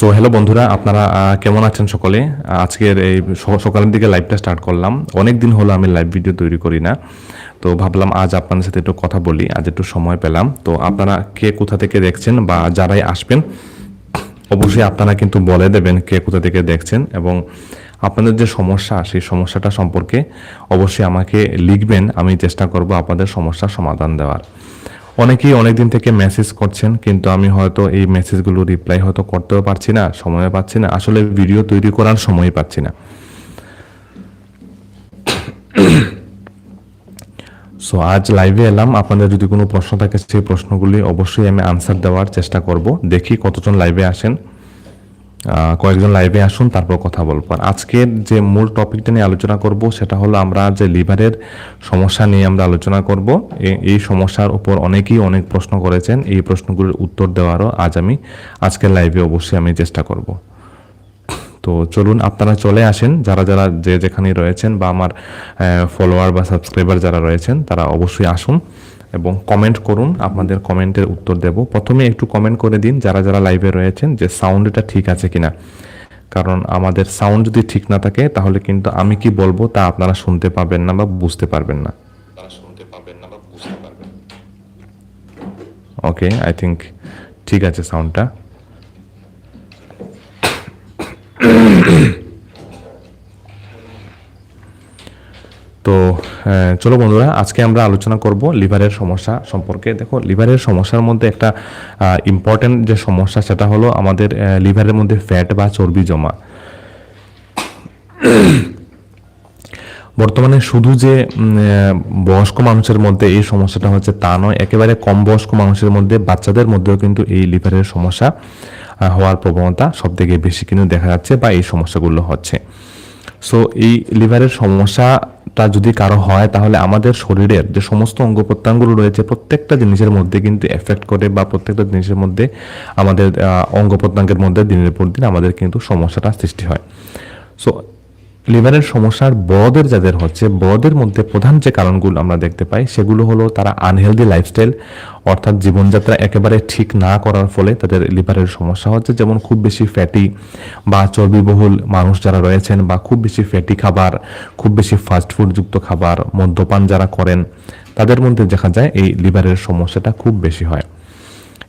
So hello বন্ধুরা, আপনারা কেমন আছেন সকলে? আজকের এই সকালের দিকে লাইভটা স্টার্ট করলাম। অনেক দিন হলো আমি লাইভ ভিডিও তৈরি করি না। তো ভাবলাম আজ আপনাদের সাথে একটু কথা বলি, আজ একটু সময় পেলাম। তো আপনারা কে কোথা থেকে দেখছেন বা যারাই আসবেন, অবশ্যই আপনারা কিন্তু বলে দেবেন কে কোথা থেকে দেখছেন এবং আপনাদের যে সমস্যা, সেই সমস্যাটা সম্পর্কে অবশ্যই আমাকে লিখবেন, আমি চেষ্টা করব আপনাদের সমস্যার সমাধান দেওয়ার। অনেকেই অনেক দিন থেকে মেসেজ করছেন, কিন্তু আমি হয়তো এই মেসেজগুলো রিপ্লাই হয়তো করতেও পারছি না সময় পাচ্ছি না, আসলে ভিডিও তৈরি করার সময় পাচ্ছি না। সো আজ লাইভে এলাম, আপনাদের যদি কোনো প্রশ্ন থাকে, সেই প্রশ্নগুলি অবশ্যই আমি আনসার দেওয়ার চেষ্টা করব। দেখি কতজন লাইভে আসেন। কয়েকজন লাইভে আসুন, তারপর কথা বলব। আর আজকের যে মূল টপিকটা নিয়ে আলোচনা করব, সেটা হলো আমরা যে লিভারের সমস্যা নিয়ে আমরা আলোচনা করব এই সমস্যার উপর অনেকেই অনেক প্রশ্ন করেছেন, এই প্রশ্নগুলির উত্তর দেওয়ারও আজ আমি আজকের লাইভে অবশ্যই আমি চেষ্টা করব। তো চলুন, আপনারা চলে আসেন, যারা যারা যে যেখানে রয়েছেন বা আমার ফলোয়ার বা সাবস্ক্রাইবার যারা রয়েছেন, তারা অবশ্যই আসুন। এবং কমেন্ট করুন আপনাদের কমেন্টের উত্তর দেব। প্রথমে একটু কমেন্ট করে দিন যারা যারা লাইভে রয়েছেন যে সাউন্ডটা ঠিক আছে কিনা। কারণ আমাদের সাউন্ড যদি ঠিক না থাকে তাহলে কিন্তু আমি কি বলব তা আপনারা শুনতে পাবেন না বা বুঝতে পারবেন না। শুনতে পাবেন না বা বুঝতে পারবেন ওকে আই থিঙ্ক ঠিক আছে সাউন্ডটা তো চলো বন্ধুরা, আজকে আমরা আলোচনা করব লিভারের সমস্যা সম্পর্কে। দেখো, লিভারের সমস্যার মধ্যে একটা ইম্পর্টেন্ট যে সমস্যা, সেটা হলো আমাদের লিভারের মধ্যে ফ্যাট বা চর্বি জমা। বর্তমানে শুধু যে বয়স্ক মানুষের মধ্যে এই সমস্যাটা হচ্ছে তা নয়, একেবারে কম বয়স্ক মানুষের মধ্যে, বাচ্চাদের মধ্যেও কিন্তু এই লিভারের সমস্যা হওয়ার প্রবণতা সব থেকে বেশি কিন্তু দেখা যাচ্ছে বা এই সমস্যাগুলো হচ্ছে। সো এই লিভারের সমস্যাটা যদি কারও হয়, তাহলে আমাদের শরীরের যে সমস্ত অঙ্গ প্রত্যঙ্গগুলো রয়েছে, প্রত্যেকটা জিনিসের মধ্যে কিন্তু এফেক্ট করে বা প্রত্যেকটা জিনিসের মধ্যে আমাদের অঙ্গ প্রত্যঙ্গের মধ্যে দিনের পর দিন আমাদের কিন্তু সমস্যাটা সৃষ্টি হয়। সো লিভারের সমস্যার বদের যাদের হচ্ছে, বদের মধ্যে প্রধান যে কারণগুলো আমরা দেখতে পাই, সেগুলো হলো তারা আনহেলদি লাইফস্টাইল অর্থাৎ জীবনযাত্রা একেবারে ঠিক না করার ফলে তাদের লিভারের সমস্যা হচ্ছে। যেমন খুব বেশি ফ্যাটি বা চর্বিবহুল মানুষ যারা রয়েছেন বা খুব বেশি ফ্যাটি খাবার, খুব বেশি ফাস্ট ফুডযুক্ত খাবার, মদ্যপান যারা করেন, তাদের মধ্যে দেখা যায় এই লিভারের সমস্যাটা খুব বেশি হয়।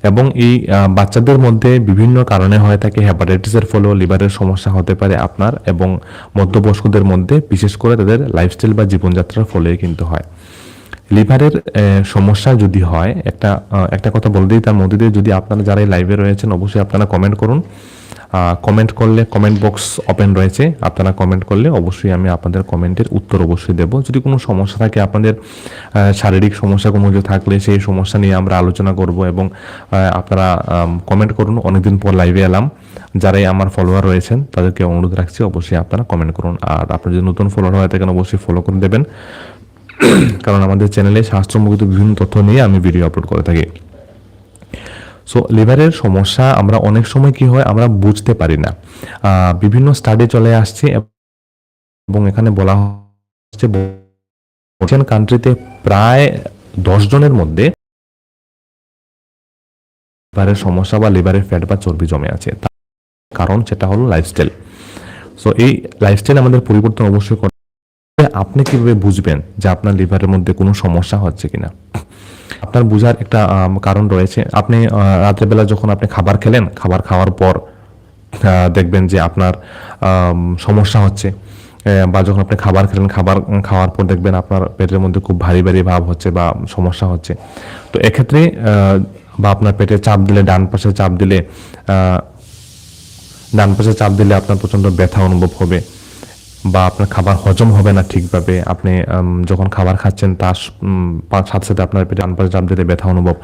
এবং এই বাচ্চাদের মধ্যে বিভিন্ন কারণে হয়ে থাকে হ্যাপাটাইটিসের ফলেও লিভারের সমস্যা হতে পারে আপনার এবং মধ্যবয়স্কদের মধ্যে, বিশেষ করে তাদের লাইফস্টাইল বা জীবনযাত্রার ফলে কিন্তু হয়। লিভারের সমস্যা যদি হয়, একটা একটা কথা বলে দিই তার মধ্যে দিয়ে যদি আপনারা যারা লাইভে রয়েছেন, অবশ্যই আপনারা কমেন্ট করুন। কমেন্ট করলে কমেন্ট বক্স ওপেন রয়েছে। আপনারা কমেন্ট করলে অবশ্যই আমি আপনাদের কমেন্টের উত্তর অবশ্যই দেব। যদি কোনো সমস্যা থাকে, আপনাদের শারীরিক সমস্যা কোনো কিছু থাকলে সেই সমস্যা নিয়ে আমরা আলোচনা করব এবং আপনারা কমেন্ট করুন। অনেকদিন পর লাইভে এলাম। যারাই আমার ফলোয়ার রয়েছেন, তাদেরকে অনুরোধ রাখছি অবশ্যই আপনারা কমেন্ট করুন। আর আপনারা যদি নতুন ফলোয়ার হয়ে থাকেন, অবশ্যই ফলো করে দেবেন। কারণ আমাদের চ্যানেলে স্বাস্থ্যমুখিত বিভিন্ন তথ্য নিয়ে আমি ভিডিও আপলোড করে থাকি। সো লিভারের সমস্যা আমরা অনেক সময় কি হয়, আমরা বুঝতে পারি না বিভিন্ন স্টাডি চলে আসছে এবং এখানে বলা হচ্ছে কান্ট্রিতে প্রায় দশ জনের মধ্যে লিভারের সমস্যা বা লিভারের ফ্যাট বা চর্বি জমে আছে কারণ সেটা হলো লাইফস্টাইল সো এই লাইফস্টাইল আমাদের পরিবর্তন অবশ্যই। আপনি কীভাবে বুঝবেন যে আপনার লিভারের মধ্যে কোনো সমস্যা হচ্ছে কিনা? আপনার বোঝার একটা কারণ রয়েছে। আপনি রাত্রেবেলা যখন আপনি খাবার খেলেন, খাবার খাওয়ার পর দেখবেন যে আপনার সমস্যা হচ্ছে। বা যখন আপনি খাবার খেলেন, খাবার, খাওয়ার পর দেখবেন আপনার পেটের মধ্যে খুব ভারী ভারী ভাব হচ্ছে বা সমস্যা হচ্ছে। তো এক্ষেত্রে বা আপনার পেটে চাপ দিলে, ডান পাশে চাপ দিলে ডান পাশে চাপ দিলে আপনার প্রচণ্ড ব্যথা অনুভব হবে। বা আপনার খাবার হজম হবে না ঠিকভাবে, আপনি যখন খাবার খাচ্ছেন তার সাথে সাথে আপনার পেটে ডান পাশে চাপ দিলে ব্যথা অনুভব।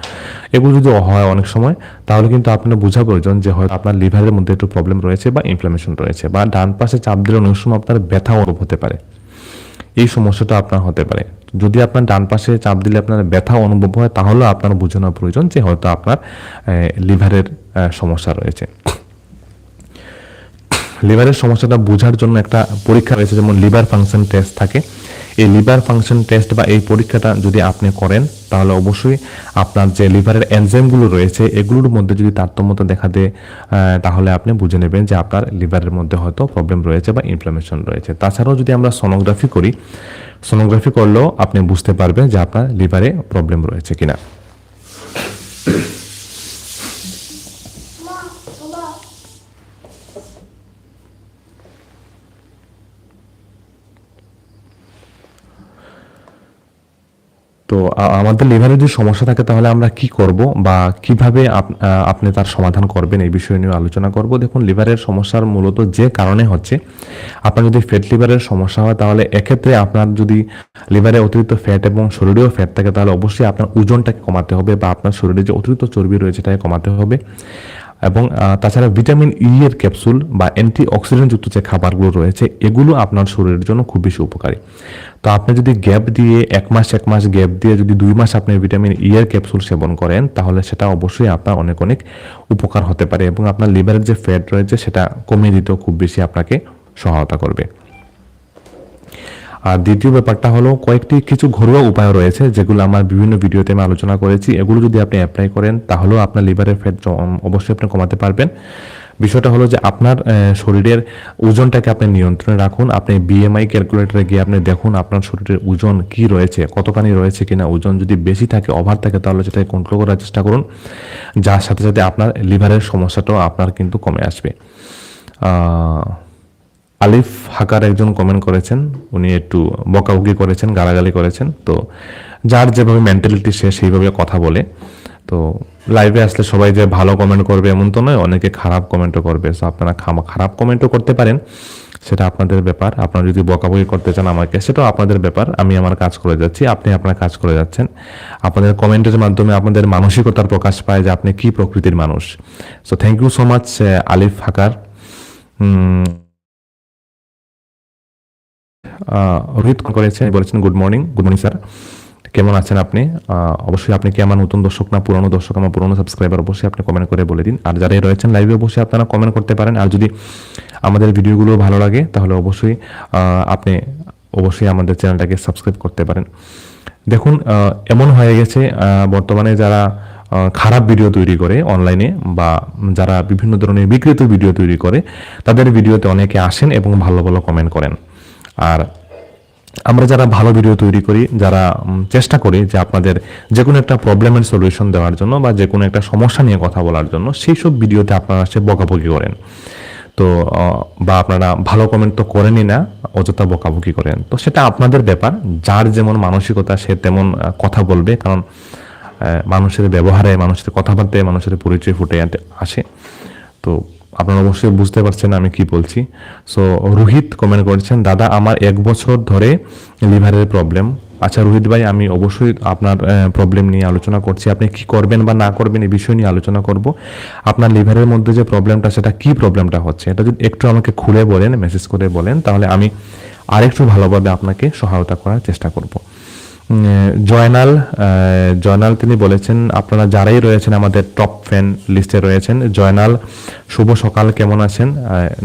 এগুলো যদি হয় অনেক সময়, তাহলে কিন্তু আপনার বোঝা প্রয়োজন যে হয়তো আপনার লিভারের মধ্যে একটু প্রবলেম রয়েছে বা ইনফ্লামেশন রয়েছে বা ডান পাশে চাপ দিলে অনেক সময় আপনার ব্যথা অনুভব হতে পারে। এই সমস্যাটা আপনার হতে পারে। যদি আপনার ডান পাশে চাপ দিলে আপনার ব্যথা অনুভব হয়, তাহলে আপনার বোঝানো প্রয়োজন যে হয়তো আপনার লিভারের সমস্যা রয়েছে। লিভারের সমস্যাটা বোঝার জন্য একটা পরীক্ষা রয়েছে, যেমন লিভার ফাংশন টেস্ট থাকে। এই লিভার ফাংশন টেস্ট বা এই পরীক্ষাটা যদি আপনি করেন, তাহলে অবশ্যই আপনার যে লিভারের এনজাইমগুলো রয়েছে, এগুলোর মধ্যে যদি তারতম্যতা দেখা দেয় তাহলে আপনি বুঝে নেবেন যে আপনার লিভারের মধ্যে হয়তো প্রবলেম রয়েছে বা ইনফ্লামেশন রয়েছে। তাছাড়াও যদি আমরা সোনোগ্রাফি করি সোনোগ্রাফি করলেও আপনি বুঝতে পারবেন যে আপনার লিভারে প্রবলেম রয়েছে কিনা। তো আমাদের লিভারের যদি সমস্যা থাকে তাহলে আমরা কি করব বা কীভাবে আপ- আপনি তার সমাধান করবেন এই বিষয় নিয়ে আলোচনা করব। দেখুন, লিভারের সমস্যার মূলত যে কারণে হচ্ছে, আপনার যদি ফ্যাট লিভারের সমস্যা হয় তাহলে এক্ষেত্রে আপনার যদি লিভারে অতিরিক্ত ফ্যাট এবং শরীরেও ফ্যাট থাকে তাহলে অবশ্যই আপনার ওজনটাকে কমাতে হবে বা আপনার শরীরে যে অতিরিক্ত চর্বি রয়েছে তাকে কমাতে হবে। এবং তাছাড়া ভিটামিন ই এর ক্যাপসুল বা অ্যান্টি অক্সিডেন্টযুক্ত যে খাবারগুলো রয়েছে, এগুলো আপনার শরীরের জন্য খুব বেশি উপকারী। তো আপনি যদি গ্যাপ দিয়ে, এক মাস এক মাস গ্যাপ দিয়ে যদি দুই মাস আপনি ভিটামিন ই এর ক্যাপসুল সেবন করেন, তাহলে সেটা অবশ্যই আপনার অনেক অনেক উপকার হতে পারে এবং আপনার লিভারের যে ফ্যাট রয়েছে, সেটা কমিয়ে দিতেও খুব বেশি আপনাকে সহায়তা করবে। আর দ্বিতীয় ব্যাপারটা হলো কয়েকটি কিছু ঘরোয়া উপায় রয়েছে যেগুলো আমার বিভিন্ন ভিডিওতে আমি আলোচনা করেছি। এগুলো যদি আপনি অ্যাপ্লাই করেন, তাহলেও আপনার লিভারের ফ্যাট অবশ্যই আপনি কমাতে পারবেন। বিষয়টা হলো যে আপনার শরীরের ওজনটাকে আপনি নিয়ন্ত্রণে রাখুন। আপনি বিএমআই ক্যালকুলেটরে গিয়ে আপনি দেখুন আপনার শরীরের ওজন কি রয়েছে, কতখানি রয়েছে কিনা, ওজন যদি বেশি থাকে ওভার থাকে, তাহলে সেটাকে কন্ট্রোল করার চেষ্টা করুন। যার সাথে সাথে আপনার লিভারের সমস্যাটাও আপনার কিন্তু কমে আসবে। আলিফ হাকার একজন কমেন্ট করেছেন, উনি একটু বকাবকি করেছেন, গালাগালি করেছেন। তো যার যেভাবে মেন্টালিটি সে সেইভাবে কথা বলে। তো লাইভে আসলে সবাই যে ভালো কমেন্ট করবে এমন তো নয়, অনেকে খারাপ কমেন্টও করবে। সো আপনারা খারাপ কমেন্টও করতে পারেন, সেটা আপনাদের ব্যাপার। আপনারা যদি বকাবকি করতে চান আমাকে, সেটাও আপনাদের ব্যাপার। আমি আমার কাজ করে যাচ্ছি, আপনি আপনার কাজ করে যাচ্ছেন। আপনাদের কমেন্টের মাধ্যমে আপনাদের মানসিকতার প্রকাশ পায় যে আপনি কি প্রকৃতির মানুষ। So thank you so much Alif Hakar. Rohit করেছে বলেছেন, good morning good morning, sir. কেমন আছেন আপনি? অবশ্যই আপনি কি আমার নতুন দর্শক না পুরনো দর্শক, আমার পুরনো সাবস্ক্রাইবার অবশ্যই আপনি কমেন্ট করে বলে দিন। আর যারা রয়েছেন লাইভে অবশ্যই আপনারা কমেন্ট করতে পারেন। আর যদি আমাদের ভিডিওগুলো ভালো লাগে, তাহলে অবশ্যই আপনি অবশ্যই আমাদের চ্যানেলটাকে সাবস্ক্রাইব করতে পারেন। দেখুন এমন হয়ে গেছে বর্তমানে যারা খারাপ ভিডিও তৈরি করে অনলাইনে বা যারা বিভিন্ন ধরনের বিকৃত ভিডিও তৈরি করে, তাদের ভিডিওতে অনেকে আসেন এবং ভালো ভালো কমেন্ট করেন। আর আমরা যারা ভালো ভিডিও তৈরি করি, যারা চেষ্টা করি যে আপনাদের যে কোনো একটা প্রবলেমের সলিউশন দেওয়ার জন্য বা যে কোনো একটা সমস্যা নিয়ে কথা বলার জন্য সেই সব ভিডিওতে আপনারা সে বকাবকি করেন। তো বা আপনারা ভালো কমেন্ট তো করেনই না, অযথা বকাবকি করেন। তো সেটা আপনাদের ব্যাপার, যার যেমন মানসিকতা সে তেমন কথা বলবে, কারণ মানুষের ব্যবহারে, মানুষের কথাবার্তায় মানুষের পরিচয় ফুটে আসে। তো আপনারা অবশ্যই বুঝতে পারছেন আমি কি বলছি। সো রোহিত কমেন্ট করেছেন, দাদা, আমার এক বছর ধরে লিভারের প্রবলেম আচ্ছা রোহিত ভাই, আমি অবশ্যই আপনার প্রবলেম নিয়ে আলোচনা করছি। আপনি কি করবেন বা না করবেন এই বিষয় নিয়ে আলোচনা করব। আপনার লিভারের মধ্যে যে প্রবলেমটা সেটা কি প্রবলেমটা হচ্ছে, এটা যদি একটু আমাকে খুলে বলেন মেসেজ করে বলেন, তাহলে আমি আরেকটু ভালোভাবে আপনাকে সহায়তা করার চেষ্টা করব। জয়নাল জয়নাল তিনি বলেছেন, আপনারা যারাই রয়েছেন আমাদের টপ ফ্যান লিস্টে রয়েছেন, জয়নাল, শুভ সকাল, কেমন আছেন?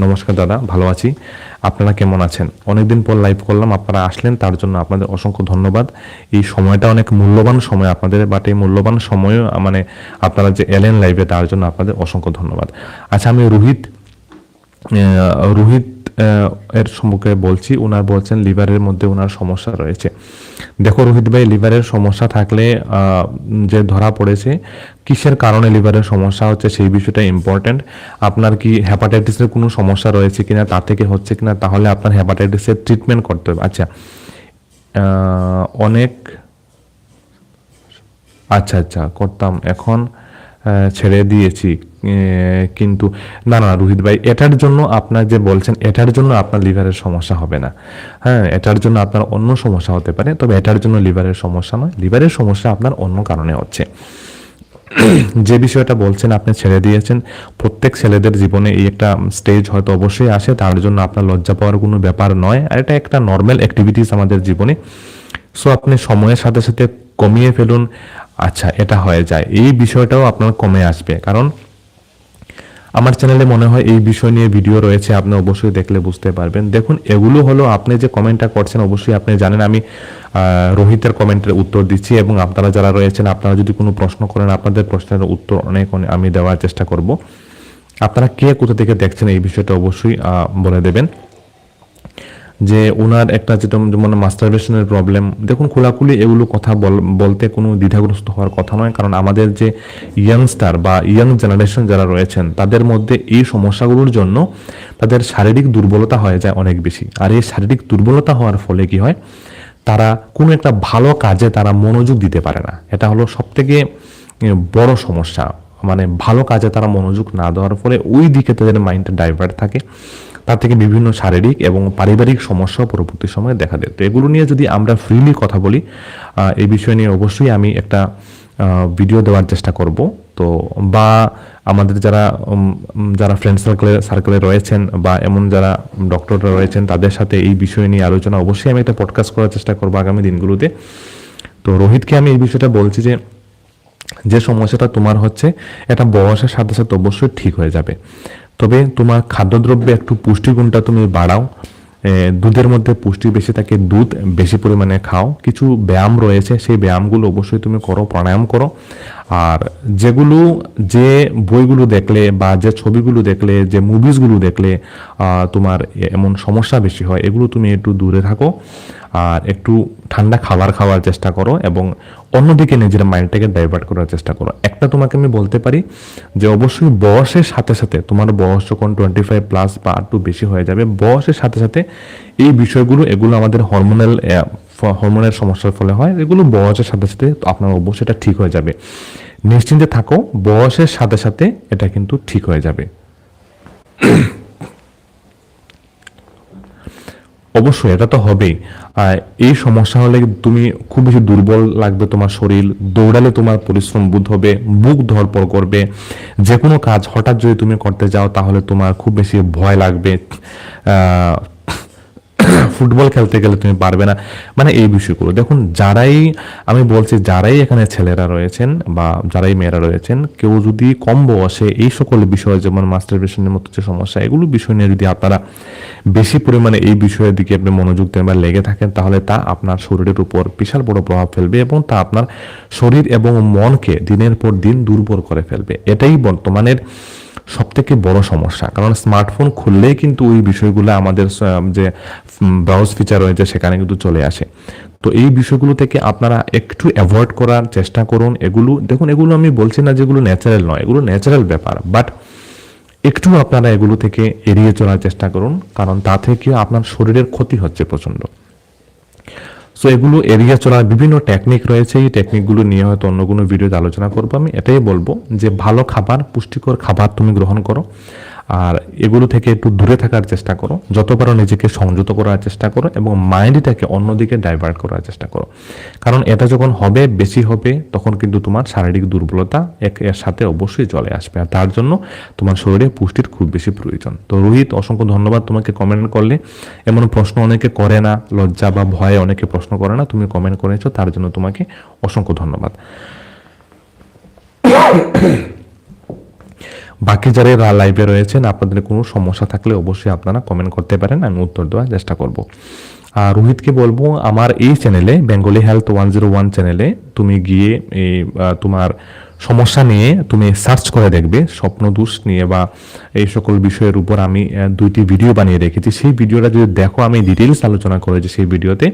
নমস্কার দাদা, ভালো আছি। আপনারা কেমন আছেন? অনেকদিন পর লাইভ করলাম, আপনারা আসলেন, তার জন্য আপনাদের অসংখ্য ধন্যবাদ। এই সময়টা অনেক মূল্যবান সময় আপনাদের বাট এই মূল্যবান সময় মানে আপনারা যে এলেন লাইভে তার জন্য আপনাদের অসংখ্য ধন্যবাদ। আচ্ছা আমি রোহিত রোহিত এর সম্মুখে বলছি ওনার বলছেন লিভারের মধ্যে ওনার সমস্যা রয়েছে। দেখো রোহিত ভাই, লিভারের সমস্যা থাকলে যে ধরা পড়েছে, কিসের কারণে লিভারের সমস্যা হচ্ছে সেই বিষয়টা ইম্পর্টেন্ট আপনার কি হ্যাপাটাইটিসের কোনো সমস্যা রয়েছে কিনা, তা থেকে হচ্ছে কিনা, তাহলে আপনার হ্যাপাটাইটিসের ট্রিটমেন্ট করতে হবে। আচ্ছা অনেক আচ্ছা আচ্ছা করতাম, এখন ছেড়ে দিয়েছি। কিন্তু, না না রোহিত ভাই, এটার জন্য আপনার যে বলছেন, এটার জন্য আপনার লিভারের সমস্যা হবে না। হ্যাঁ এটার জন্য আপনার অন্য সমস্যা হতে পারে, তবে এটার জন্য লিভারের সমস্যা নয়। লিভারের সমস্যা আপনার অন্য কারণে হচ্ছে। যে বিষয়টা বলছেন, আপনি ছেড়ে দিয়েছেন, প্রত্যেক ছেলেদের জীবনে এই একটা স্টেজ হয়তো অবশ্যই আসে, তার জন্য আপনার লজ্জা পাওয়ার কোনো ব্যাপার নয়, আর এটা একটা নর্মাল অ্যাক্টিভিটিস আমাদের জীবনে। সো আপনি সময়ের সাথে সাথে কমিয়ে ফেলুন। আচ্ছা এটা হয়ে যায়। এই বিষয়টাও আপনার কমে আসবে। কারণ আমার চ্যানেলে মনে হয় এই বিষয় নিয়ে ভিডিও রয়েছে, আপনি অবশ্যই দেখলে বুঝতে পারবেন। দেখুন, এগুলো হলো আপনি যে কমেন্টটা করছেন, অবশ্যই আপনি জানেন, আমি রোহিতের কমেন্টের উত্তর দিচ্ছি এবং আপনারা যারা রয়েছেন, আপনারা যদি কোনো প্রশ্ন করেন, আপনাদের প্রশ্নের উত্তর অনেক অনেক আমি দেওয়ার চেষ্টা করব। আপনারা কে কোথা থেকে দেখছেন এই বিষয়টা অবশ্যই বলে দেবেন। যে ওনার একটা যেটা যেমন মাস্টারবেশনের প্রবলেম দেখুন খোলাখুলি এগুলো কথা বল- বলতে কোনো দ্বিধাগ্রস্ত হওয়ার কথা নয়। কারণ আমাদের যে ইয়াংস্টার বা ইয়াং জেনারেশন যারা রয়েছেন, তাদের মধ্যে এই সমস্যাগুলোর জন্য তাদের শারীরিক দুর্বলতা হয়ে যায় অনেক বেশি। আর এই শারীরিক দুর্বলতা হওয়ার ফলে কি হয়? তারা কোনো একটা ভালো কাজে তারা মনোযোগ দিতে পারে না। এটা হলো সবথেকে বড় সমস্যা। মানে ভালো কাজে তারা মনোযোগ না দেওয়ার ফলে ওই দিকে তাদের মাইন্ডটা ডাইভার্ট থাকে। তার থেকে বিভিন্ন শারীরিক এবং পারিবারিক সমস্যা পরবর্তী সময়ে দেখা দেয় তো এগুলো নিয়ে যদি আমরা ফ্রিলি কথা বলি এই বিষয় নিয়ে অবশ্যই আমি একটা ভিডিও দেওয়ার চেষ্টা করব। তো বা আমাদের যারা যারা ফ্রেন্ড সার্কেলে সার্কেলে রয়েছেন বা এমন যারা ডক্টররা রয়েছেন, তাদের সাথে এই বিষয় নিয়ে আলোচনা অবশ্যই আমি একটা পডকাস্ট করার চেষ্টা করব আগামী দিনগুলোতে। তো রোহিতকে আমি এই বিষয়টা বলছি যে যে সমস্যাটা তোমার হচ্ছে, এটা বয়সের সাথে সাথে অবশ্যই ঠিক হয়ে যাবে। তবে তোমার খাদ্যদ্রব্যে একটু পুষ্টিগুণটা তুমি বাড়াও। দুধের মধ্যে পুষ্টি বেশি থাকে, দুধ বেশি পরিমাণে খাও। কিছু ব্যায়াম রয়েছে, সেই ব্যায়ামগুলো অবশ্যই তুমি করো, প্রাণায়াম করো। আর যেগুলো, যে বইগুলো দেখলে বা যে ছবিগুলো দেখলে, যে মুভিসগুলো দেখলে তোমার এমন সমস্যা বেশি হয়, এগুলো তুমি একটু দূরে থাকো। আর একটু ঠান্ডা খাবার খাওয়ার চেষ্টা করো এবং অন্যদিকে নিজের মাইন্ডটাকে ডাইভার্ট করার চেষ্টা করো। একটা তোমাকে আমি বলতে পারি যে অবশ্যই বয়সের সাথে সাথে তোমার বয়স যখন টোয়েন্টি ফাইভ প্লাস বা একটু বেশি হয়ে যাবে, বয়সের সাথে সাথে এই বিষয়গুলো, এগুলো আমাদের হরমোনাল হরমোনের সমস্যার ফলে হয়, এগুলো বয়সের সাথে সাথে আপনার অবশ্যই এটা ঠিক হয়ে যাবে। নিশ্চিন্তে থাকো, বয়সের সাথে সাথে এটা কিন্তু ঠিক হয়ে যাবে। অবশ্যই, এটা তো হবেই। এই সমস্যা হলে তুমি খুব বেশি দুর্বল লাগবে তোমার শরীর, দৌড়ালে তোমার পরিশ্রম বোধ হবে, বুক ধরপড় করবে। যে কোনো কাজ হঠাৎ যদি তুমি করতে যাও, তাহলে তোমার খুব বেশি ভয় লাগবে। ফুটবল খেলতে গেলে তুমি পারবে না। মানে এই বিষয়গুলো। দেখুন, যারাই, আমি বলছি যারাই এখানে ছেলেরা রয়েছেন বা যারাই মেয়েরা রয়েছেন, কেউ যদি কম বয়সে এই সকল বিষয় যেমন মাস্টারবেশনের মতো যে সমস্যা, এগুলো বিষয় নিয়ে যদি আপনারা বেশি পরিমাণে এই বিষয়ের দিকে আপনি মনোযোগ দেন বা লেগে থাকেন, তাহলে তা আপনার শরীরের উপর বিশাল বড় প্রভাব ফেলবে এবং তা আপনার শরীর এবং মনকে দিনের পর দিন দুর্বল করে ফেলবে। এটাই বর্তমানের সব থেকে বড় সমস্যা। কারণ স্মার্টফোন খুললেই কিন্তু ওই বিষয়গুলো আমাদের যে ব্রাউজ ফিচার রয়েছে সেখানে কিন্তু চলে আসে। তো এই বিষয়গুলো থেকে আপনারা একটু অ্যাভয়েড করার চেষ্টা করুন। এগুলো, দেখুন, এগুলো আমি বলছি না যেগুলো ন্যাচারাল নয়, এগুলো ন্যাচারাল ব্যাপার। বাট একটু আপনারা এগুলো থেকে এড়িয়ে চলার চেষ্টা করুন, কারণ তা থেকে আপনার শরীরের ক্ষতি হচ্ছে প্রচণ্ড সো এগুলো এড়িয়ে চলার বিভিন্ন টেকনিক রয়েছে। এই টেকনিকগুলো নিয়ে হয়তো অন্য কোনো ভিডিওতে আলোচনা করব আমি। এটাই বলব যে, ভালো খাবার, পুষ্টিকর খাবার তুমি গ্রহণ করো। আর এগুলো থেকে একটু দূরে থাকার চেষ্টা করো। যত পারো নিজেকে সংযত করার চেষ্টা করো এবং মাইন্ডটাকে অন্যদিকে ডাইভার্ট করার চেষ্টা করো। কারণ এটা যখন হবে, বেশি হবে, তখন কিন্তু তোমার শারীরিক দুর্বলতা এক এর সাথে অবশ্যই চলে আসবে। আর তার জন্য তোমার শরীরে পুষ্টির খুব বেশি প্রয়োজন। তো রোহিত, অসংখ্য ধন্যবাদ তোমাকে কমেন্ট করলে। এমন প্রশ্ন অনেকে করে না, লজ্জা বা ভয়ে অনেকে প্রশ্ন করে না, তুমি কমেন্ট করেছ, তার জন্য তোমাকে অসংখ্য ধন্যবাদ। বাকি যারা লাইভে রয়েছেন, আপনাদের কোনো সমস্যা থাকলে অবশ্যই আপনারা কমেন্ট করতে পারেন, আমি উত্তর দেওয়ার চেষ্টা করব। আর রোহিতকে বলব, আমার এই চ্যানেলে Bengali health one zero one চ্যানেলে তুমি গিয়ে এই তোমার সমস্যা নিয়ে তুমি সার্চ করে দেখবে, স্বপ্নদোষ নিয়ে বা এই সকল বিষয়ের উপর আমি দুইটি ভিডিও বানিয়ে রেখেছি। সেই ভিডিওটা যদি দেখো, আমি ডিটেলস আলোচনা করেছি সেই ভিডিওতে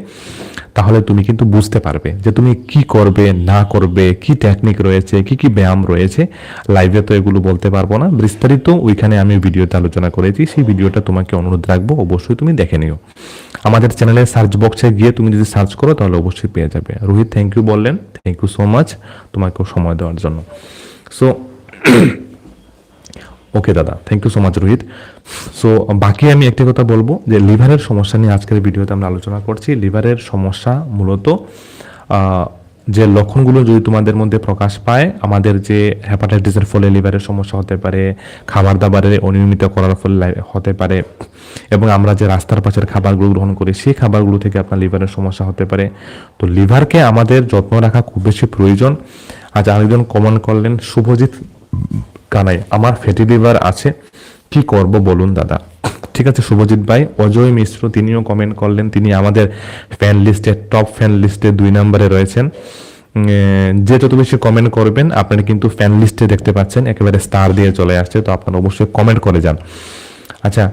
তাহলে তুমি কিন্তু বুঝতে পারবে যে তুমি কি করবে, না করবে, কি টেকনিক রয়েছে, কি কি ব্যায়াম রয়েছে। লাইভে তো এগুলো বলতে পারব না। বিস্তারিত ওইখানে আমি ভিডিওতে আলোচনা করেছি। সেই ভিডিওটা তোমাকে অনুরোধ রাখব, অবশ্যই তুমি দেখে নিও। আমাদের চ্যানেলের সার্চ বক্সে গিয়ে তুমি যদি সার্চ করো, তাহলে অবশ্যই পেয়ে যাবে। রোহিত থ্যাংক ইউ বললেন। থ্যাংক ইউ সো মাচ তোমাকেও সময় দেওয়ার জন্য। সো ওকে দাদা thank you so much Rohit so বাকি আমি একটি কথা বলব যে লিভারের সমস্যা নিয়ে আজকের ভিডিওতে আমরা আলোচনা করছি। লিভারের সমস্যা মূলত যে লক্ষণগুলো যদি তোমাদের মধ্যে প্রকাশ পায়, আমাদের যে হ্যাপাটাইটিসের ফলে লিভারের সমস্যা হতে পারে খাবার দাবারের অনিয়মিত করার ফলে হতে পারে, এবং আমরা যে রাস্তার পাশের খাবারগুলো গ্রহণ করি, সেই খাবারগুলো থেকে আপনার লিভারের সমস্যা হতে পারে। তো লিভারকে আমাদের যত্ন রাখা খুব বেশি প্রয়োজন। আজ আরেকজন কমন করলেন, শুভজিৎ কানাই, আমার ফ্যাটি লিভার আছে, কি করব বলুন দাদা? ঠিক আছে, শুভজিৎ ভাই, অজয় মিশ্র, তিনিও কমেন্ট করলেন, তিনি আমাদের ফ্যান লিস্টে টপ ফ্যান লিস্টে দুই নম্বরে রয়েছেন। যে যত বেশি কমেন্ট করবেন, আপনারা কিন্তু ফ্যান লিস্টে দেখতে পাচ্ছেন, একেবারে স্টার দিয়ে চলে আসছে, তো আপনারা অবশ্যই কমেন্ট করে যান। আচ্ছা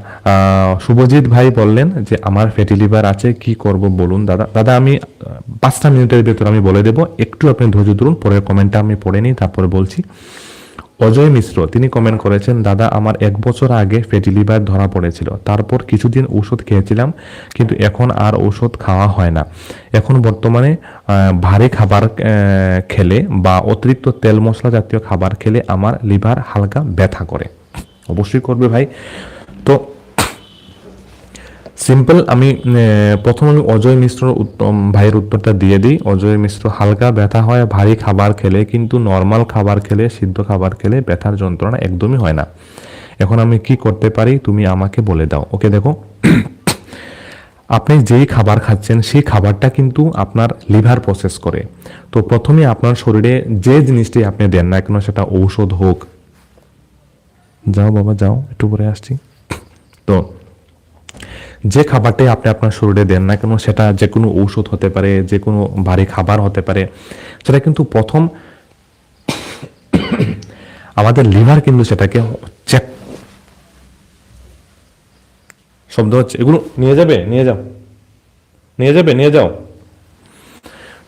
শুভজিৎ ভাই বললেন যে, আমার ফ্যাটি লিভার আছে, কি করব বলুন দাদা? দাদা, আমি, পাঁচটা মিনিটের ভেতর আমি বলে দেবো, একটু আপনি ধৈর্য ধরুন, পরের কমেন্টটা আমি পড়ে নিই, তারপরে বলছি। অজয় মিশ্র, তিনি কমেন্ট করেছেন, দাদা, আমার এক বছর আগে ফ্যাটি লিভার ধরা পড়েছিল। তারপর কিছুদিন ওষুধ খেয়েছিলাম, কিন্তু এখন আর ওষুধ খাওয়া হয় না। এখন বর্তমানে ভারী খাবার খেলে বা অতিরিক্ত তেল মশলা জাতীয় খাবার খেলে আমার লিভার হালকা ব্যথা করে। অবশ্যই করবে ভাই। তো সিম্পল আমি প্রথম আমি অজয় মিশ্র উত্তম ভাইয়ের উত্তরটা দিয়ে দিই। অজয় মিশ্র, হালকা ব্যথা হয়, ভারী খাবার খেলে, কিন্তু নর্মাল খাবার খেলে, সিদ্ধ খাবার খেলে ব্যথার যন্ত্রণা একদমই হয় না। এখন আমি কি করতে পারি, তুমি আমাকে বলে দাও। ওকে, দেখো। আপনি যেই খাবার খাচ্ছেন, সেই খাবারটা কিন্তু আপনার লিভার প্রসেস করে। তো প্রথমে আপনার শরীরে যে জিনিসটি আপনি দেন না কেন, সেটা ঔষধ হোক। যাও বাবা, যাও, একটু পরে আসছি। তো যে খাবারটাই আপনি আপনার শরীরে দেন না কেন, সেটা যে কোনো ঔষধ হতে পারে, যে কোনো ভারী খাবার হতে পারে, সেটা কিন্তু প্রথম আমাদের লিভার কিন্তু সেটাকে চেক শব্দ হচ্ছে, এগুলো নিয়ে যাবে, নিয়ে যাও, নিয়ে যাবে, নিয়ে যাও।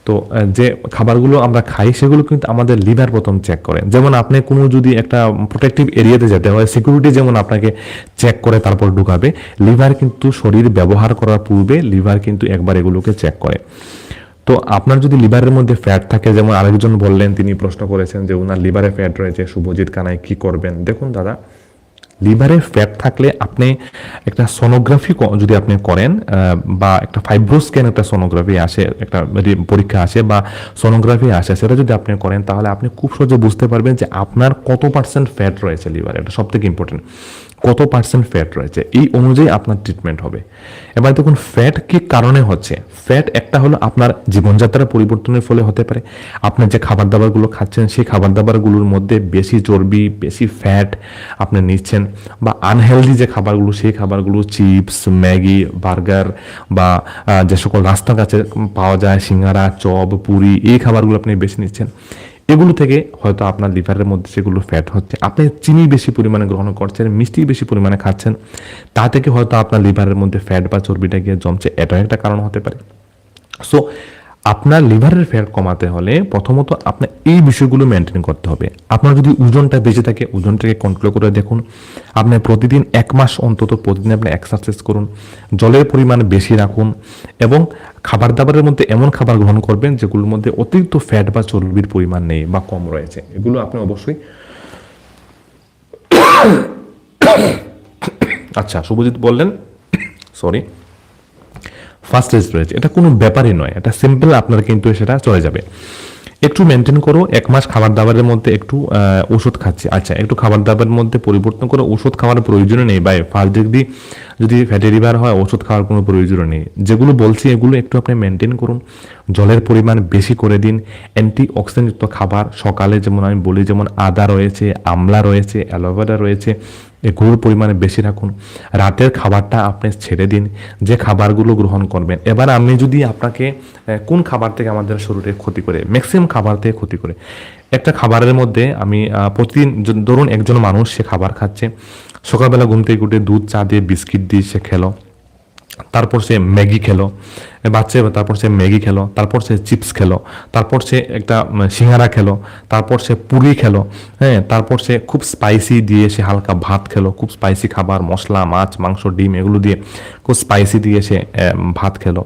তো যে খাবারগুলো আমরা খাই, সেগুলো কিন্তু আমাদের লিভার প্রথম চেক করে। যেমন আপনি কোনো যদি একটা প্রোটেক্টিভ এরিয়াতে যেতে হয় সিকিউরিটি যেমন আপনাকে চেক করে, তারপর ঢুকাবে লিভার কিন্তু শরীর ব্যবহার করার পূর্বে লিভার কিন্তু একবার এগুলোকে চেক করে। তো আপনার যদি লিভারের মধ্যে ফ্যাট থাকে, যেমন আরেকজন বললেন, তিনি প্রশ্ন করেছেন যে ওনার লিভারে ফ্যাট রয়েছে, শুভজিৎ কানাই কি করবেন? দেখুন দাদা লিভারে ফ্যাট থাকলে আপনি একটা সোনোগ্রাফি যদি আপনি করেন বা একটা ফাইব্রোস্ক্যান একটা সোনোগ্রাফি আসে, একটা পরীক্ষা আসে বা সোনোগ্রাফি আসে, সেটা যদি আপনি করেন, তাহলে আপনি খুব সহজে বুঝতে পারবেন যে আপনার কত পার্সেন্ট ফ্যাট রয়েছে লিভারে। এটা সব থেকে ইম্পর্টেন্ট কত পার্সেন্ট ফ্যাট রয়েছে? এই অনুযায়ী আপনার ট্রিটমেন্ট হবে। এবার দেখুন ফ্যাট কি কারণে হচ্ছে? ফ্যাট একটা হলো আপনার জীবনযাত্রার পরিবর্তনের ফলে হতে পারে। আপনার যে খাবার দাবারগুলো খাচ্ছেন, সেই খাবার দাবারগুলোর মধ্যে বেশি চর্বি, বেশি ফ্যাট আপনি নিচ্ছেন বা আনহেলদি যে খাবারগুলো, সেই খাবারগুলো চিপস ম্যাগি, বার্গার বা যে সকল রাস্তার কাছে পাওয়া যায়, সিঙ্গারা, চপ, পুরি, এই খাবারগুলো আপনি বেশি নিচ্ছেন। এগুলো থেকে হয়তো আপনার লিভারের মধ্যে সেগুলো ফ্যাট হচ্ছে, আপনি চিনি বেশি পরিমাণে গ্রহণ করছেন, মিষ্টি বেশি পরিমাণে খাচ্ছেন, তা থেকে হয়তো আপনার লিভারের মধ্যে ফ্যাট বা চর্বিটা গিয়ে জমছে। এটাও একটা কারণ হতে পারে। সো আপনার লিভারের ফ্যাট কমাতে হলে প্রথমত আপনার এই বিষয়গুলো মেনটেন করতে হবে। আপনার যদি ওজনটা বেঁচে থাকে, ওজনটাকে কন্ট্রোল করে দেখুন। আপনি প্রতিদিন এক মাস অন্তত প্রতিদিন আপনি এক্সারসাইজ করুন, জলের পরিমাণ বেশি রাখুন এবং খাবার দাবারের মধ্যে এমন খাবার গ্রহণ করবেন যেগুলোর মধ্যে অতিরিক্ত ফ্যাট বা চর্বির পরিমাণ নেই বা কম রয়েছে। এগুলো আপনি অবশ্যই আচ্ছা শুভজিৎ বললেন সরি ফার্স্ট রয়েছে। এটা কোনো ব্যাপারই নয়। এটা সিম্পল আপনার কিন্তু সেটা চলে যাবে। একটু মেনটেন করো, এক মাস খাবার দাবারের মধ্যে একটু ওষুধ খাচ্ছি। আচ্ছা একটু খাবার দাবারের মধ্যে পরিবর্তন করে। ওষুধ খাওয়ার প্রয়োজন নেই। ভাই ফার্স্ট ডিগ্রি যদি ফ্যাটি লিভার হয়, ওষুধ খাওয়ার কোনো প্রয়োজন নেই। যেগুলো বলছি, এগুলো একটু আপনি মেনটেন করুন। জলের পরিমাণ বেশি করে দিন। অ্যান্টি অক্সিডেন্টযুক্ত খাবার সকালে যেমন আমি বলি, যেমন আদা রয়েছে, আমলা রয়েছে অ্যালোভেরা রয়েছে এগুলোর পরিমাণে বেশি রাখুন। রাতের খাবারটা আপনি ছেড়ে দিন, যে খাবারগুলো গ্রহণ করবেন। এবার আমি যদি আপনাকে কোন খাবার থেকে আমাদের শরীরে ক্ষতি করে? ম্যাক্সিমাম খাবার থেকে ক্ষতি করে। একটা খাবারের মধ্যে আমি প্রতিদিন ধরুন একজন মানুষ সে খাবার খাচ্ছে। সকালবেলা ঘুম থেকে উঠে দুধ, চা দিয়ে বিস্কিট দিয়ে সে খেলো। তারপর সে ম্যাগি খেলো। বাচ্চা, তারপর সে ম্যাগি খেলো, তারপর সে চিপস খেলো, তারপর সে একটা সিঙ্গারা খেলো, তারপর সে পুরি খেলো হ্যাঁ তারপর সে খুব স্পাইসি দিয়ে সে হালকা ভাত খেলো, খুব স্পাইসি খাবার, মশলা, মাছ, মাংস, ডিম, এগুলো দিয়ে খুব স্পাইসি দিয়ে সে ভাত খেলো।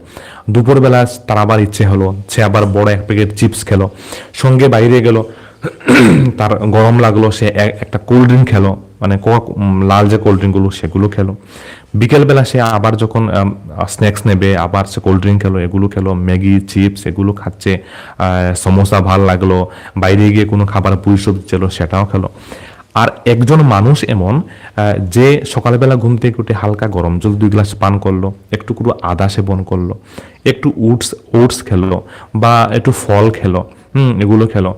দুপুরবেলা তার আবার ইচ্ছে হলো, সে আবার বড় এক প্যাকেট চিপস খেলো। সঙ্গে বাইরে গেল তার গরম লাগল, সে একটা কোল্ড ড্রিঙ্ক খেলো মানে লাল যে কোল্ড ড্রিঙ্কগুলো সেগুলো খেলো। বিকেলবেলা সে আবার যখন স্ন্যাক্স নেবে, আবার সে কোল্ড ড্রিঙ্ক খেলো, এগুলো খেলো, ম্যাগি, চিপস, এগুলো খাচ্ছে সমোসা ভালো লাগল, বাইরে গিয়ে কোনো খাবার পুরি সবজি ছিল সেটাও খেলো। আর একজন মানুষ এমন যে সকালবেলা ঘুম থেকে উঠে হালকা গরম জল দুই গ্লাস পান করল, একটু করে আদা সেবন করল, একটু উটস ওটস খেলো, বা একটু ফল খেলো হুম, এগুলো খেলো।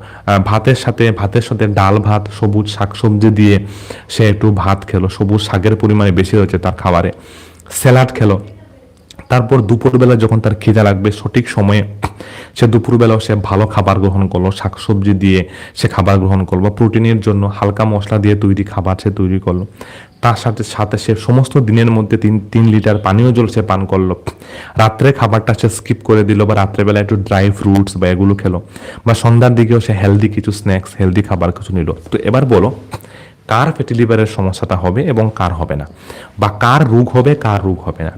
ভাতের সাথে ভাতের সাথে ডাল ভাত, সবুজ শাকসবজি দিয়ে সে একটু ভাত খেলো। সবুজ শাকের পরিমাণে বেশি রয়েছে তার খাবারে। স্যালাড খেলো। তারপর দুপুরবেলা যখন তার খিদে লাগবে, সঠিক সময়ে সে দুপুরবেলাও সে ভালো খাবার গ্রহণ করল। শাকসবজি দিয়ে সে খাবার গ্রহণ করল। প্রোটিনের জন্য হালকা মশলা দিয়ে তৈরি খাবার সে তৈরি করল। তার সাথে সাথে সে সমস্ত দিনের মধ্যে তিন তিন লিটার পানীয় জল সে পান করল। রাত্রে খাবারটা সে স্কিপ করে দিল বা রাত্রেবেলা একটু ড্রাই ফ্রুটস বা এগুলো খেলো বা সন্ধ্যার দিকেও সে হেলদি কিছু স্ন্যাক্স হেলদি খাবার কিছু নিল। তো এবার বলো, কার ফ্যাটি লিভারের সমস্যাটা হবে এবং কার হবে না? বা কার রোগ হবে, কার রোগ হবে না?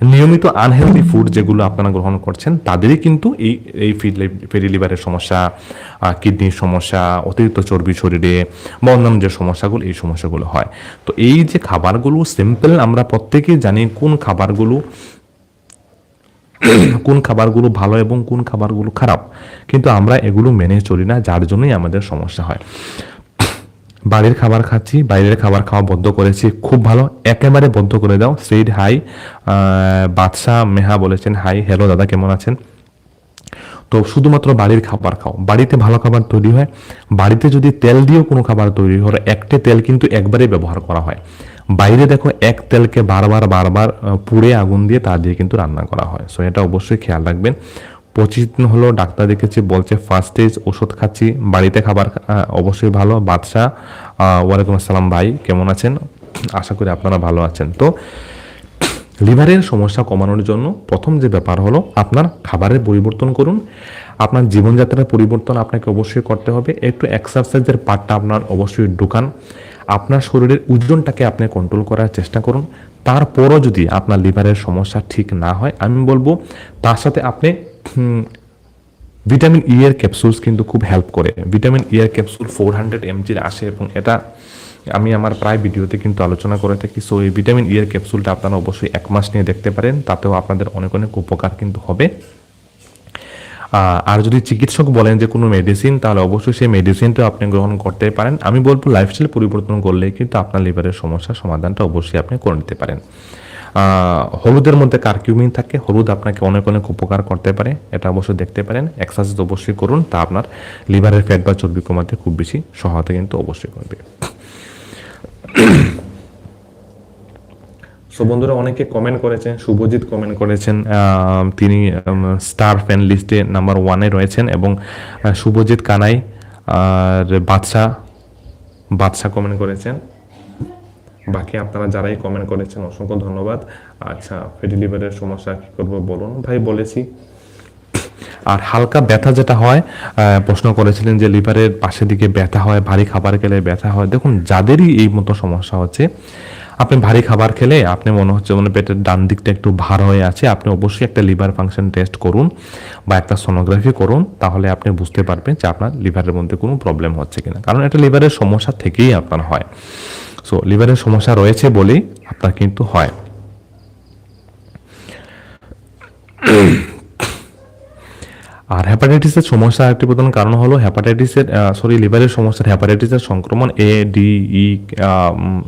নিয়মিত আনহেলদি ফুড যেগুলো আপনারা গ্রহণ করছেন, তাদেরই কিন্তু এই এই ফেরি লিভারের সমস্যা কিডনির সমস্যা, অতিরিক্ত চর্বি শরীরে বা অন্যান্য যে সমস্যাগুলো, এই সমস্যাগুলো হয়। তো এই যে খাবারগুলো সিম্পল আমরা প্রত্যেকেই জানি কোন খাবারগুলো কোন খাবারগুলো ভালো এবং কোন খাবারগুলো খারাপ। কিন্তু আমরা এগুলো মেনে চলি না, যার জন্যই আমাদের সমস্যা হয়। বাড়ির খাবার খাচ্ছি, বাইরের খাবার খাওয়া বন্ধ করেছি, খুব ভালো, একেবারে বন্ধ করে দাও সেইড হাই বাদশাহ মেহা বলেছেন হাই হ্যালো দাদা, কেমন আছেন? তো শুধুমাত্র বাড়ির খাবার খাও, বাড়িতে ভালো খাবার তৈরি হয়, বাড়িতে যদি তেল দিয়েও কোনো খাবার তৈরি হয়, একটা তেল কিন্তু একবারে ব্যবহার করা হয়। বাইরে দেখো, এক তেলকে বারবার বারবার পুড়ে আগুন দিয়ে তা দিয়ে কিন্তু রান্না করা হয়, সো এটা অবশ্যই খেয়াল রাখবেন। পঁচিশ দিন হলো ডাক্তার দেখেছি বলছে ফার্স্ট স্টেজ ওষুধ খাচ্ছি, বাড়িতে খাবার অবশ্যই ভালো। বাদশাহ ওয়ালাইকুম আসসালাম ভাই, কেমন আছেন? আশা করি আপনারা ভালো আছেন। তো লিভারের সমস্যা কমানোর জন্য প্রথম যে ব্যাপার হলো, আপনার খাবারের পরিবর্তন করুন। আপনার জীবনযাত্রার পরিবর্তন আপনাকে অবশ্যই করতে হবে। একটু এক্সারসাইজের পার্টটা আপনার অবশ্যই ঢুকান। আপনার শরীরের ওজনটাকে আপনি কন্ট্রোল করার চেষ্টা করুন। তারপরও যদি আপনার লিভারের সমস্যা ঠিক না হয়, আমি বলব তার সাথে আপনি ভিটামিন ই এর ক্যাপসুলস কিন্তু খুব হেল্প করে। ভিটামিন ই এর ক্যাপসুল ফোর হান্ড্রেড এমজির আসে এবং এটা আমি আমার প্রায় ভিডিওতে কিন্তু আলোচনা করে থাকি। সো এই ভিটামিন ই এর ক্যাপসুলটা আপনারা অবশ্যই এক মাস নিয়ে দেখতে পারেন, তাতেও আপনাদের অনেক অনেক উপকার কিন্তু হবে। আর যদি চিকিৎসক বলেন যে কোনো মেডিসিন তাহলে অবশ্যই সেই মেডিসিনটা আপনি গ্রহণ করতে পারেন। আমি বলব লাইফস্টাইল পরিবর্তন করলে কিন্তু আপনার লিভারের সমস্যার সমাধানটা অবশ্যই আপনি করে নিতে পারেন। হলুদের মধ্যে কার্কিউমিন থাকে। হলুদ আপনাকে অনেক অনেক উপকার করতে পারে। এটা অবশ্যই দেখতে পারেন। এক্সারসাইজ অবশ্যই করুন। তা আপনার লিভারের ফ্যাট বা চর্বি কমাতে খুব বেশি সহায়তা কিন্তু অবশ্যই করবে। সো বন্ধুরা অনেকে কমেন্ট করেছেন, শুভজিৎ কমেন্ট করেছেন তিনি স্টার ফ্যান লিস্টে নাম্বার ওয়ানে রয়েছেন এবং শুভজিৎ কানাই আর বাদশাহ বাদশাহ কমেন্ট করেছেন। বাকি আপনারা যারাই কমেন্ট করেছেন, অসংখ্য ধন্যবাদ। আচ্ছা ফেটি লিভারের সমস্যা কি করব বলুন? ভাই, বলেছি। আর হালকা ব্যথা যেটা হয় প্রশ্ন করেছিলেন যে লিভারের পাশে দিকে ব্যথা হয়, ভারী খাবার খেলে ব্যথা হয়। দেখুন, যাদেরই এই মতো সমস্যা হচ্ছে, আপনি ভারী খাবার খেলে আপনি মনে হচ্ছে মানে পেটের ডান দিকটা একটু ভার হয়ে আছে, আপনি অবশ্যই একটা লিভার ফাংশন টেস্ট করুন বা একটা সোনোগ্রাফি করুন, তাহলে আপনি বুঝতে পারবেন যে আপনার লিভারের মধ্যে কোনো প্রবলেম হচ্ছে কিনা। কারণ এটা লিভারের সমস্যা থেকেই আপনার হয়। সো লিভারের সমস্যা রয়েছে বলেই আপনার কিন্তু হয়। আর হ্যাপাটাইটিসের সমস্যা একটি প্রধান কারণ হলো হ্যাপাটাইটিসের সরি লিভারের সমস্যার হ্যাপাটাইটিসের সংক্রমণ এ ডি ই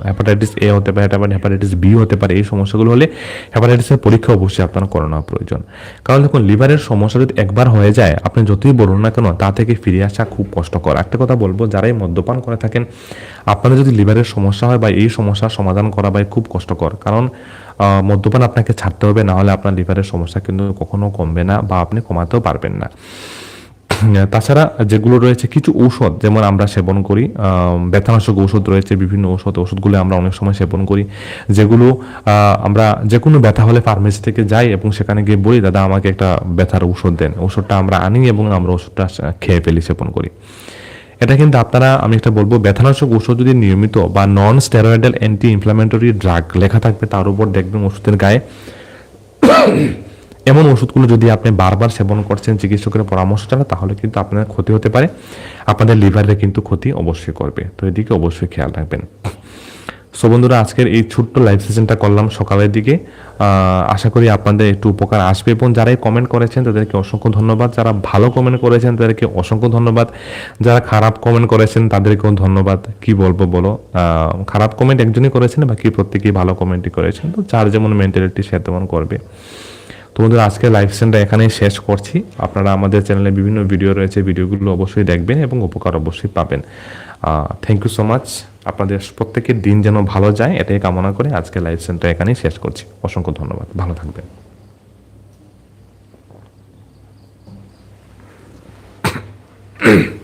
হ্যাপাটাইটিস এ হতে পারে হ্যাপাটাইটিস বি হতে পারে। এই সমস্যাগুলো হলে হ্যাপাটাইটিসের পরীক্ষা অবশ্যই আপনার করানো প্রয়োজন। কারণ দেখুন লিভারের সমস্যা যদি একবার হয়ে যায়, আপনি যতই বলুন না কেন, তা থেকে ফিরে আসা খুব কষ্টকর। একটা কথা বলব, যারাই মদ্যপান করে থাকেন আপনাদের যদি লিভারের সমস্যা হয় বা এই সমস্যার সমাধান করা ভাই খুব কষ্টকর। কারণ মদ্যপান আপনাকে ছাড়তে হবে, না হলে আপনার লিভারের সমস্যা কিন্তু কখনো কমবে না বা আপনি কমাতেও পারবেন না। তাছাড়া যেগুলো রয়েছে কিছু ঔষধ, যেমন আমরা সেবন করি ব্যথানাশক ঔষধ রয়েছে, বিভিন্ন ঔষধ ওষুধগুলো আমরা অনেক সময় সেবন করি। যেগুলো আমরা যে কোনো ব্যথা হলে ফার্মেসি থেকে যাই এবং সেখানে গিয়ে বলি, দাদা, আমাকে একটা ব্যথার ঔষধ দেন। ওষুধটা আমরা আনি এবং আমরা ওষুধটা খেয়ে ফেলি, সেবন করি। এটা কিন্তু আপনারা, আমি একটা বলব, ব্যথানাশক ওষুধ যদি নিয়মিত বা non steroidal anti inflammatory drug লেখা থাকবে, তার উপর দেখবেন ওষুধের গায়ে। এমন ওষুধগুলো যদি আপনি বারবার সেবন করছেন, চিকিৎসকের পরামর্শ ছাড়া, তাহলে কিন্তু আপনার ক্ষতি হতে পারে। আপনাদের লিভারে কিন্তু ক্ষতি অবশ্যই করবে। তো এদিকে অবশ্যই খেয়াল রাখবেন। সো বন্ধুরা, আজকের এই ছোট্ট লাইভ সেশনটা করলাম সকালের দিকে। আশা করি আপনাদের একটু উপকার আসবে এবং যারাই কমেন্ট করেছেন, তাদেরকে অসংখ্য ধন্যবাদ। যারা ভালো কমেন্ট করেছেন, তাদেরকে অসংখ্য ধন্যবাদ। যারা খারাপ কমেন্ট করেছেন, তাদেরকেও ধন্যবাদ। কি বলব বলো? খারাপ কমেন্ট একজনই করেছেন, বাকি প্রত্যেকেই ভালো কমেন্টই করেছেন। তো যার যেমন মেন্টালিটি সে তেমন করবে। তো বন্ধুরা, আজকে লাইভ সেশনটা এখানেই শেষ করছি। আপনারা আমাদের চ্যানেলে বিভিন্ন ভিডিও রয়েছে ভিডিওগুলো অবশ্যই দেখবেন এবং উপকার অবশ্যই পাবেন। থ্যাংক ইউ সো মাচ আপনাদের প্রত্যেকের দিন যেন ভালো যায়, এটাই কামনা করে আজকে লাইভ সেন্টার এখানেই শেষ করছি। অসংখ্য ধন্যবাদ। ভালো থাকবেন।